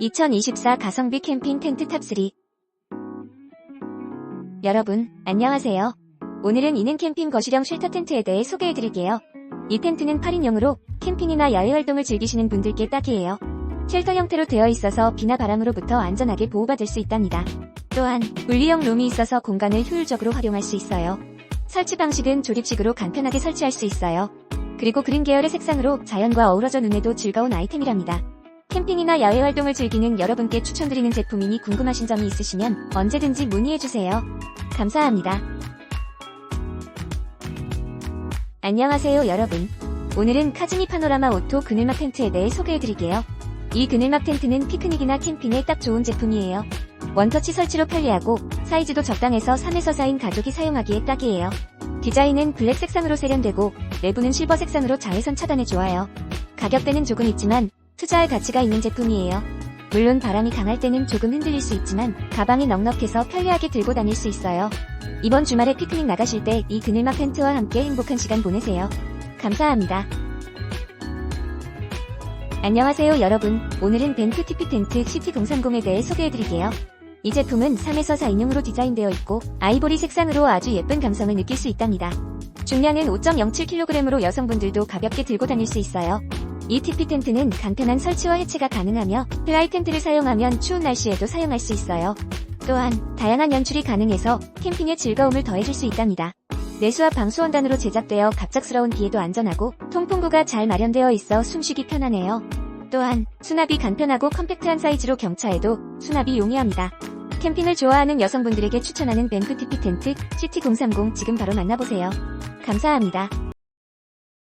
2024 가성비 캠핑 텐트 탑3 여러분, 안녕하세요. 오늘은 이는 캠핑 거실형 쉘터 텐트에 대해 소개해드릴게요. 이 텐트는 8인용으로 캠핑이나 야외 활동을 즐기시는 분들께 딱이에요. 쉘터 형태로 되어 있어서 비나 바람으로부터 안전하게 보호받을 수 있답니다. 또한 분리형 룸이 있어서 공간을 효율적으로 활용할 수 있어요. 설치 방식은 조립식으로 간편하게 설치할 수 있어요. 그리고 그린 계열의 색상으로 자연과 어우러져 눈에도 즐거운 아이템이랍니다. 캠핑이나 야외 활동을 즐기는 여러분께 추천드리는 제품이니 궁금하신 점이 있으시면 언제든지 문의해주세요. 감사합니다. 안녕하세요 여러분. 오늘은 카즈미 파노라마 오토 그늘막 텐트에 대해 소개해드릴게요. 이 그늘막 텐트는 피크닉이나 캠핑에 딱 좋은 제품이에요. 원터치 설치로 편리하고 사이즈도 적당해서 3에서 4인 가족이 사용하기에 딱이에요. 디자인은 블랙 색상으로 세련되고 내부는 실버 색상으로 자외선 차단에 좋아요. 가격대는 조금 있지만 투자할 가치가 있는 제품이에요. 물론 바람이 강할 때는 조금 흔들릴 수 있지만 가방이 넉넉해서 편리하게 들고 다닐 수 있어요. 이번 주말에 피크닉 나가실 때 이 그늘막 텐트와 함께 행복한 시간 보내세요. 감사합니다. 안녕하세요 여러분. 오늘은 벤트 TP 텐트 CT030에 대해 소개해드릴게요. 이 제품은 3에서 4인용으로 디자인되어 있고 아이보리 색상으로 아주 예쁜 감성을 느낄 수 있답니다. 중량은 5.07kg으로 여성분들도 가볍게 들고 다닐 수 있어요. 이 TP 텐트는 간편한 설치와 해체가 가능하며 플라이 텐트를 사용하면 추운 날씨에도 사용할 수 있어요. 또한 다양한 연출이 가능해서 캠핑의 즐거움을 더해줄 수 있답니다. 내수와 방수원단으로 제작되어 갑작스러운 비에도 안전하고 통풍구가 잘 마련되어 있어 숨쉬기 편하네요. 또한 수납이 간편하고 컴팩트한 사이즈로 경차에도 수납이 용이합니다. 캠핑을 좋아하는 여성분들에게 추천하는 뱀프 TP 텐트 CT030 지금 바로 만나보세요. 감사합니다.